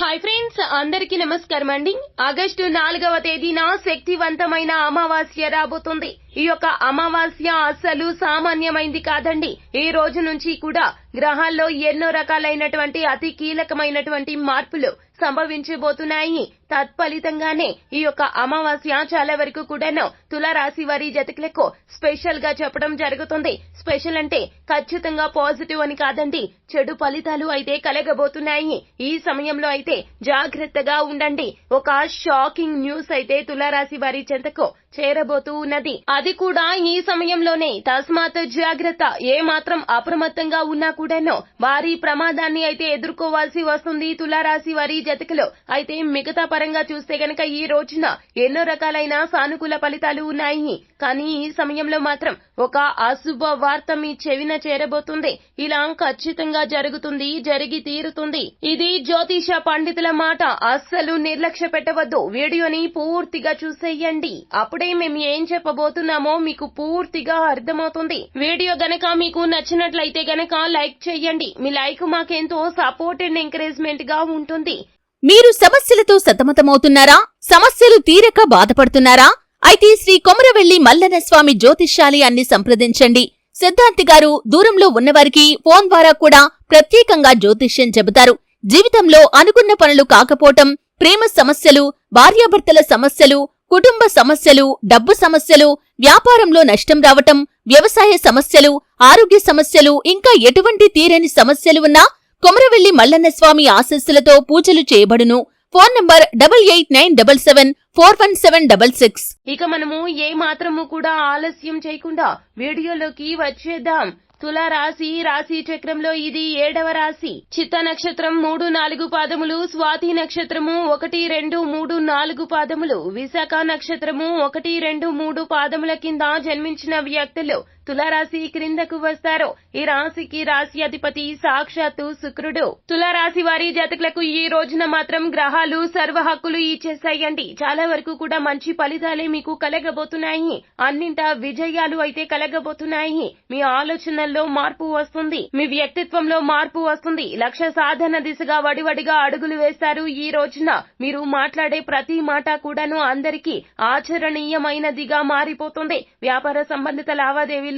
Hi friends అందరికీ నమస్కారం అండి. ఆగస్టు నాలుగవ తేదీన శక్తివంతమైన అమావాస్య రాబోతుంది. ఈ యొక్క అమావాస్య అస్సలు సామాన్యమైంది కాదండి. ఈ రోజు నుంచి కూడా గ్రహాల్లో ఎన్నో రకాలైనటువంటి అతి కీలకమైనటువంటి మార్పులు సంభవించబోతున్నాయి. తత్ఫలితంగానే ఈ యొక్క అమావాస్య చాలా వరకు కూడాను తులారాశి వారి జతకులకు స్పెషల్గా చెప్పడం జరుగుతుంది. స్పెషల్ అంటే ఖచ్చితంగా పాజిటివ్ అని కాదండి చెడు ఫలితాలు అయితే కలగబోతున్నాయి. ఈ సమయంలో అయితే జాగ్రత్తగా ఉండండి. ఒక షాకింగ్ న్యూస్ అయితే తులారాశి వారి చెంతకు చేరబోతూ ఉన్నది. అది కూడా ఈ సమయంలోనే. తస్మాత్ జాగ్రత్త. ఏ మాత్రం అప్రమత్తంగా ఉన్నా కూడాను భారీ ప్రమాదాన్ని అయితే ఎదుర్కోవాల్సి వస్తుంది. తులారాశి వారి జతకలో అయితే మిగతా పరంగా చూస్తే గనక ఈ రోజున ఎన్నో రకాలైన సానుకూల ఫలితాలు ఉన్నాయి. కానీ ఈ సమయంలో మాత్రం ఒక అశుభ వార్త మీ చెవిన చేరబోతుంది. ఇలా ఖచ్చితంగా జరుగుతుంది జరిగి తీరుతుంది. ఇది జ్యోతిష పండితుల మాట. అస్సలు నిర్లక్ష్య పెట్టవద్దు. వీడియోని పూర్తిగా చూసేయండి. అప్పుడే మేము ఏం చెప్పబోతున్నామో మీకు పూర్తిగా అర్థమవుతుంది. వీడియో గనక మీకు నచ్చినట్లయితే గనక లైక్ చేయండి. మీ లైక్ మాకెంతో సపోర్ట్ అండ్ ఎంకరేజ్మెంట్గా ఉంటుంది. మీరు సమస్యలతో సతమతమవుతున్నారా? సమస్యలు తీరక బాధపడుతున్నారా? అయితే శ్రీ కొమరవెల్లి మల్లన స్వామి జ్యోతిష్యాలయాన్ని సంప్రదించండి. సిద్ధాంతి గారు దూరంలో ఉన్నవారికి ఫోన్ ద్వారా కూడా ప్రత్యేకంగా జ్యోతిష్యం చెబుతారు. జీవితంలో అనుకున్న పనులు కాకపోవటం ప్రేమ సమస్యలు భార్యాభర్తల సమస్యలు కుటుంబ సమస్యలు డబ్బు సమస్యలు వ్యాపారంలో నష్టం రావటం వ్యవసాయ సమస్యలు ఆరోగ్య సమస్యలు ఇంకా ఎటువంటి తీరని సమస్యలు ఉన్నా కొమరవెల్లి మల్లన్న స్వామి ఆశస్సులతో పూజలు చేయబడును. Phone number double eight nine double seven four one seven double six. ఇక మనము ఏ మాత్రము కూడా ఆలస్యం చేయకుండా వీడియోలోకి వచ్చేద్దాం. తుల రాశి రాశి చక్రంలో ఇది ఏడవ రాశి. చిత్త నక్షత్రం మూడు నాలుగు పాదములు స్వాతి నక్షత్రము ఒకటి రెండు మూడు నాలుగు పాదములు. విశాఖ నక్షత్రము ఒకటి రెండు మూడు పాదముల కింద జన్మించిన వ్యక్తులు. తులారాశి క్రిందకు వస్తారు. ఈ రాశికి రాశి అధిపతి సాక్షాత్తు శుక్రుడు. తులారాశి వారి జాతకులకు ఈ రోజున మాత్రం గ్రహాలు సర్వ హక్కులు ఇచ్చేసాయండి చాలా వరకు కూడా మంచి ఫలితాలే మీకు కలగబోతున్నాయి. అన్నింట విజయాలు అయితే కలగబోతున్నాయి. మీ ఆలోచనల్లో మార్పు వస్తుంది. మీ వ్యక్తిత్వంలో మార్పు వస్తుంది. లక్ష్య సాధన దిశగా వడివడిగా అడుగులు వేస్తారు. ఈ రోజున మీరు మాట్లాడే ప్రతి మాట కూడాను అందరికీ ఆచరణీయమైనదిగా మారిపోతుంది. వ్యాపార సంబంధిత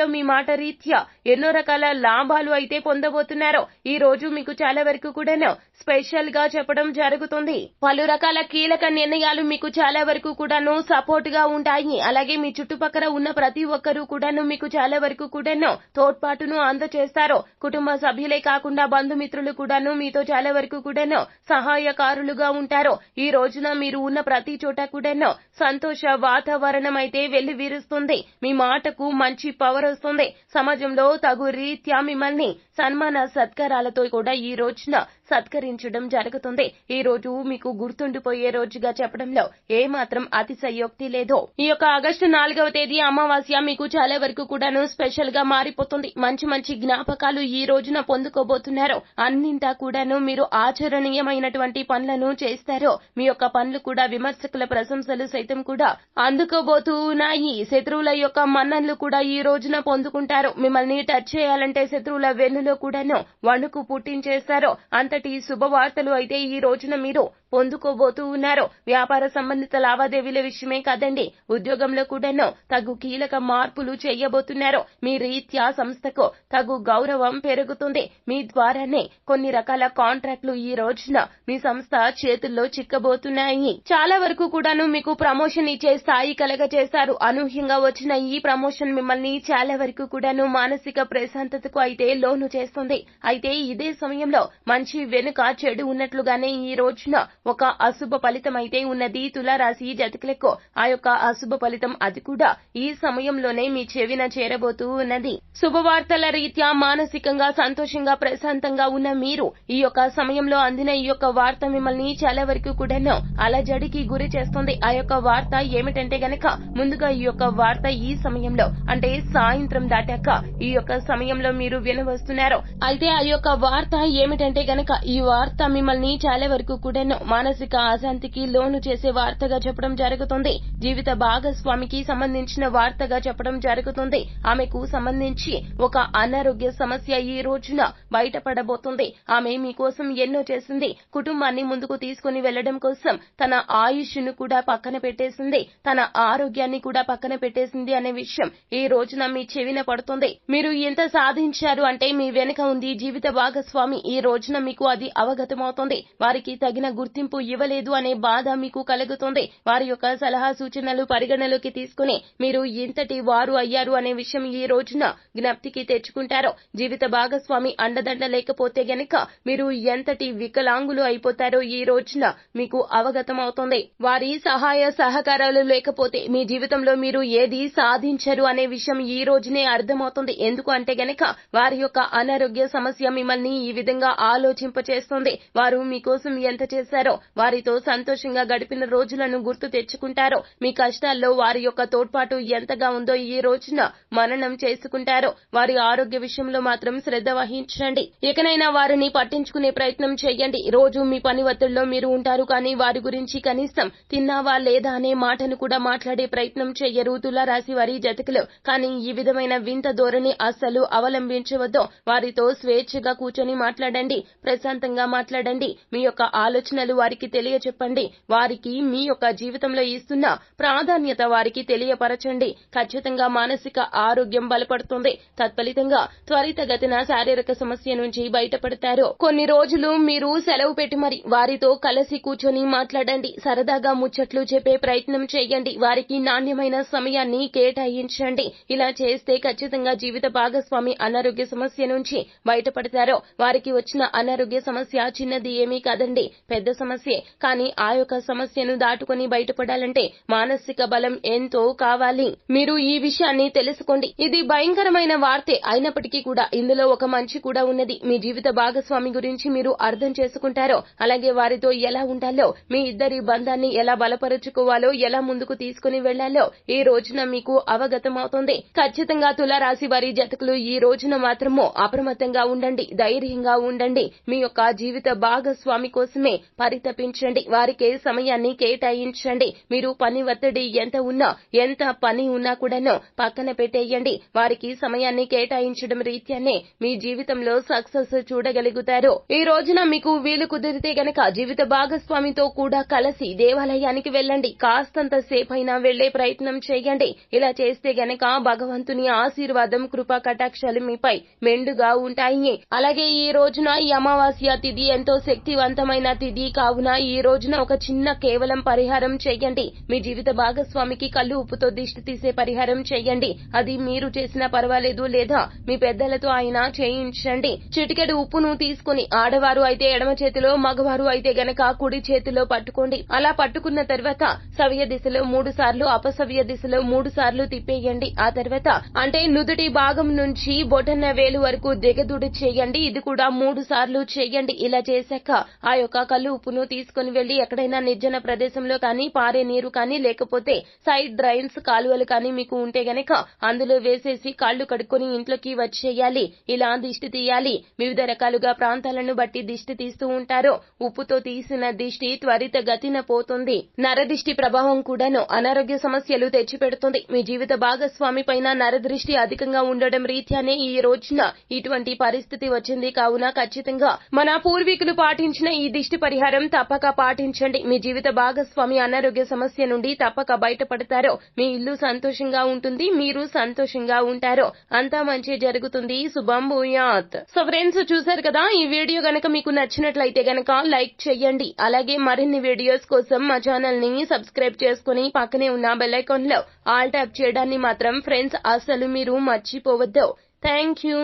లావాదేవీల్లో మీ మాట రీత్యా ఎన్నో రకాల లాభాలు అయితే పొందబోతున్నారో ఈ రోజు మీకు చాలా వరకు కూడాను స్పెషల్గా చెప్పడం జరుగుతుంది. పలు రకాల కీలక నిర్ణయాలు మీకు చాలా వరకు కూడాను సపోర్ట్గా ఉంటాయి. అలాగే మీ చుట్టుపక్కల ఉన్న ప్రతి ఒక్కరూ కూడాను మీకు చాలా వరకు కూడాను తోడ్పాటును అందజేస్తారు కుటుంబ సభ్యులే కాకుండా బంధుమిత్రులు కూడాను మీతో చాలా వరకు కూడాను సహాయకారులుగా ఉంటారు. ఈ రోజున మీరు ఉన్న ప్రతి చోట కూడాను సంతోష వాతావరణం అయితే వెల్లివీరుస్తుంది. మీ మాటకు మంచి పవర్ వస్తుంది సమాజంలో తగు రీత్యా మిమ్మల్ని సన్మాన సత్కారాలతో కూడా ఈ రోజున సత్కరించడం జరుగుతుంది. ఈ రోజు మీకు గుర్తుండిపోయే రోజుగా చెప్పడంలో ఏ మాత్రం అతిశయోక్తి లేదు. ఈ యొక్క ఆగస్టు నాలుగవ తేదీ అమావాస్య మీకు చాలా వరకు కూడాను స్పెషల్గా మారిపోతుంది. మంచి మంచి జ్ఞాపకాలు ఈ రోజున పొందుకోబోతున్నారు. అన్నింటా కూడాను మీరు ఆచరణీయమైనటువంటి పనులను చేస్తారు. మీ యొక్క పనులు కూడా విమర్శకుల ప్రశంసలు సైతం కూడా అందుకోబోతూ ఉన్నాయి. శత్రువుల యొక్క మన్ననలు కూడా ఈ రోజున పొందుకుంటారు. మిమ్మల్ని టచ్ చేయాలంటే శత్రువుల వెన్నులో కూడాను వణుకు పుట్టించేస్తారు. అంతటి శుభవార్తలు అయితే ఈ రోజున మీరు పొందుకోబోతూ ఉన్నారో. వ్యాపార సంబంధిత లావాదేవీల విషయమే కాదండి. ఉద్యోగంలో కూడాను తగు కీలక మార్పులు చేయబోతున్నారు. మీ రీత్యా సంస్థకు తగు గౌరవం పెరుగుతుంది. మీ ద్వారానే కొన్ని రకాల కాంట్రాక్టులు ఈ రోజున మీ సంస్థ చేతుల్లో చిక్కబోతున్నాయి. చాలా వరకు కూడాను మీకు ప్రమోషన్ ఇచ్చే స్థాయి కలగ చేస్తారు అనూహ్యంగా వచ్చిన ఈ ప్రమోషన్ మిమ్మల్ని చాలా వరకు కూడాను మానసిక ప్రశాంతతకు అయితే లోను చేస్తుంది. అయితే ఇదే సమయంలో మంచి వెనుక చెడు ఉన్నట్లుగానే ఈ రోజున ఒక అశుభ ఫలితం అయితే ఉన్నది. తులారాశి జతకులకు ఆ యొక్క అశుభ ఫలితం అది కూడా ఈ సమయంలోనే మీ చెవిన చేరబోతూ ఉన్నది. శుభవార్తల రీత్యా మానసికంగా సంతోషంగా ప్రశాంతంగా ఉన్న మీరు ఈ యొక్క సమయంలో అందిన ఈ యొక్క వార్త మిమ్మల్ని చాలా వరకు కూడాను అలజడికి గురి చేస్తుంది. ఆ యొక్క వార్త ఏమిటంటే గనక ముందుగా ఈ యొక్క వార్త ఈ సమయంలో అంటే సాయంత్రం దాటాక ఈ యొక్క సమయంలో మీరు వినవస్తున్నారు. అయితే ఆ యొక్క వార్త ఏమిటంటే గనక ఈ వార్త మిమ్మల్ని చాలా వరకు కూడాను మానసిక అశాంతికి లోను చేసే వార్తగా చెప్పడం జరుగుతుంది. జీవిత భాగస్వామికి సంబంధించిన వార్తగా చెప్పడం జరుగుతుంది. ఆమెకు సంబంధించి ఒక అనారోగ్య సమస్య ఈ రోజున బయటపడబోతుంది. ఆమె మీకోసం ఎన్నో చేసింది. కుటుంబాన్ని ముందుకు తీసుకుని వెళ్ళడం కోసం తన ఆయుష్ను కూడా పక్కన పెట్టేసింది. తన ఆరోగ్యాన్ని కూడా పక్కన పెట్టేసింది అనే విషయం ఈ రోజున మీ చెవిన పడుతుంది. మీరు ఎంత సాధించారు అంటే మీ వెనుక ఉంది జీవిత భాగస్వామి. ఈ రోజున మీకు అది అవగతమవుతుంది. వారికి తగిన గుర్తింపు ఇవ్వలేదు అనే బాధ మీకు కలుగుతుంది. వారి యొక్క సలహా సూచనలు పరిగణలోకి తీసుకుని మీరు ఇంతటి వారు అయ్యారు అనే విషయం ఈ రోజున జ్ఞప్తికి తెచ్చుకుంటారు. జీవిత భాగస్వామి అండదండ లేకపోతే గనక మీరు ఎంతటి వికలాంగులు అయిపోతారో ఈ రోజున మీకు అవగతమవుతుంది. వారి సహాయ సహకారాలు లేకపోతే మీ జీవితంలో మీరు ఏది సాధించరు అనే విషయం ఈ రోజునే అర్థమవుతుంది. ఎందుకు అంటే గనక వారి యొక్క అనారోగ్య సమస్య మిమ్మల్ని ఈ విధంగా ఆలోచింపచేస్తుంది. వారు మీకోసం ఎంత చేశారో వారితో సంతోషంగా గడిపిన రోజులను గుర్తు తెచ్చుకుంటారో మీ కష్టాల్లో వారి యొక్క తోడ్పాటు ఎంతగా ఉందో ఈ రోజున మననం చేసుకుంటారో వారి ఆరోగ్య విషయంలో మాత్రం శ్రద్ధ వహించండి. ఇకనైనా వారిని పట్టించుకునే ప్రయత్నం చేయండి. రోజు మీ పని ఒత్తిడిలో మీరు ఉంటారు కానీ వారి గురించి కనీసం తిన్నావా లేదా అనే మాటను కూడా మాట్లాడే ప్రయత్నం చేయరు తులారాశి వారి జతకులు. కానీ ఈ విధమైన వింత ధోరణి అస్సలు అవలంబించవద్దు. వారితో స్వేచ్ఛగా కూర్చొని మాట్లాడండి ప్రశాంతంగా మాట్లాడండి. మీ యొక్క ఆలోచనలు వారికి తెలియచెప్పండి. వారికి మీ యొక్క జీవితంలో ఇస్తున్న ప్రాధాన్యత వారికి తెలియపరచండి. ఖచ్చితంగా మానసిక ఆరోగ్యం బలపడుతుంది. తత్ఫలితంగా త్వరితగతిన శారీరక సమస్య నుంచి బయటపడతారు. కొన్ని రోజులు మీరు సెలవు పెట్టి మరి వారితో కలిసి కూర్చొని మాట్లాడండి. సరదాగా ముచ్చట్లు చెప్పే ప్రయత్నం చేయండి. వారికి నాణ్యమైన సమయాన్ని కేటాయించండి. ఇలా చేస్తే ఖచ్చితంగా జీవిత భాగస్వామి అనారోగ్య సమస్య నుంచి బయటపడతారు. వారికి వచ్చిన అనారోగ్య సమస్య చిన్నది ఏమీ కాదండి. పెద్ద సమస్య కానీ ఆ యొక్క సమస్యను దాటుకొని బయటపడాలంటే మానసిక బలం ఎంతో కావాలి. మీరు ఈ విషయాన్ని తెలుసుకోండి. ఇది భయంకరమైన వార్తే అయినప్పటికీ కూడా ఇందులో ఒక మంచి కూడా ఉన్నది. మీ జీవిత భాగస్వామి గురించి మీరు అర్థం చేసుకుంటారో అలాగే వారితో ఎలా ఉండాలో మీ ఇద్దరి బంధాన్ని ఎలా బలపరుచుకోవాలో ఎలా ముందుకు తీసుకుని వెళ్ళాలో ఈ రోజున మీకు అవగతమవుతుంది. ఖచ్చితంగా తులారాశి వారి జతకులు ఈ రోజున మాత్రము అప్రమత్తంగా ఉండండి ధైర్యంగా ఉండండి. మీ యొక్క జీవిత భాగస్వామి కోసమే తప్పించండి వారికే సమయాన్ని కేటాయించండి. మీరు పని ఒత్తిడి ఎంత ఉన్నా ఎంత పని ఉన్నా కూడాను పక్కన పెట్టేయండి. వారికి సమయాన్ని కేటాయించడం రీత్యానే మీ జీవితంలో సక్సెస్ చూడగలుగుతారు. ఈ రోజున మీకు వీలు కుదిరితే గనక జీవిత భాగస్వామితో కూడా కలిసి దేవాలయానికి వెళ్ళండి. కాస్తంత సేపైనా వెళ్ళే ప్రయత్నం చేయండి. ఇలా చేస్తే గనక భగవంతుని ఆశీర్వాదం కృపా కటాక్షాలు మీపై మెండుగా ఉంటాయి. అలాగే ఈ రోజున ఈ అమావాస్య తిథి ఎంతో శక్తివంతమైన తిథి కావున ఈ రోజున ఒక చిన్న కేవలం పరిహారం చేయండి మీ జీవిత భాగస్వామికి కళ్ళు ఉప్పుతో దిష్టి తీసే పరిహారం చేయండి అది మీరు చేసినా పర్వాలేదు లేదా మీ పెద్దలతో ఆయన చేయించండి. చిటికెడు ఉప్పును తీసుకుని ఆడవారు అయితే ఎడమ చేతిలో మగవారు అయితే గనక కుడి చేతిలో పట్టుకోండి. అలా పట్టుకున్న తర్వాత సవ్య దిశలో మూడు సార్లు అపసవ్య దిశలో మూడు సార్లు తిప్పేయండి. ఆ తర్వాత అంటే నుదుటి భాగం నుంచి బొటన్న వేలు వరకు దిగదుడి చేయండి. ఇది కూడా మూడు సార్లు చేయండి. ఇలా చేశాక ఆ యొక్క కళ్ళు ఉప్పును తీసుకుని వెళ్ళి ఎక్కడైనా నిర్జన ప్రదేశంలో కానీ పారే నీరు కానీ లేకపోతే సైడ్ డ్రైన్స్ కాలువలు కానీ మీకు ఉంటే గనక అందులో వేసేసి కాళ్ళు కడుక్కొని ఇంట్లోకి వచ్చేయాలి. ఇలా దిష్టి తీయాలి. వివిధ రకాలుగా ప్రాంతాలను బట్టి దిష్టి తీస్తూ ఉంటారు. ఉప్పుతో తీసిన దిష్టి త్వరిత గతిన పోతుంది. నరదిష్టి ప్రభావం కూడాను అనారోగ్య సమస్యలు తెచ్చిపెడుతుంది. మీ జీవిత భాగస్వామి పైన నరదృష్టి అధికంగా ఉండడం రీత్యానే ఈ రోజున ఇటువంటి పరిస్థితి వచ్చింది. కావున ఖచ్చితంగా మన పూర్వీకులు పాటించిన ఈ దిష్టి పరిహారం తప్పక పాటించండి. మీ జీవిత భాగస్వామి అనారోగ్య సమస్య నుండి తప్పక బయటపడతారో మీ ఇల్లు సంతోషంగా ఉంటుంది మీరు సంతోషంగా ఉంటారో అంతా మంచి జరుగుతుంది. శుభం భూయాత్. సో ఫ్రెండ్స్ చూసారు కదా ఈ వీడియో గనక మీకు నచ్చినట్లయితే గనక లైక్ చేయండి. అలాగే మరిన్ని వీడియోస్ కోసం మా ఛానల్ని సబ్స్క్రైబ్ చేసుకుని పక్కనే ఉన్న బెల్ ఐకాన్లో ఆల్ ట్యాప్ చేయడాన్ని మాత్రం ఫ్రెండ్స్ అసలు మీరు మర్చిపోవద్దు. Thank you.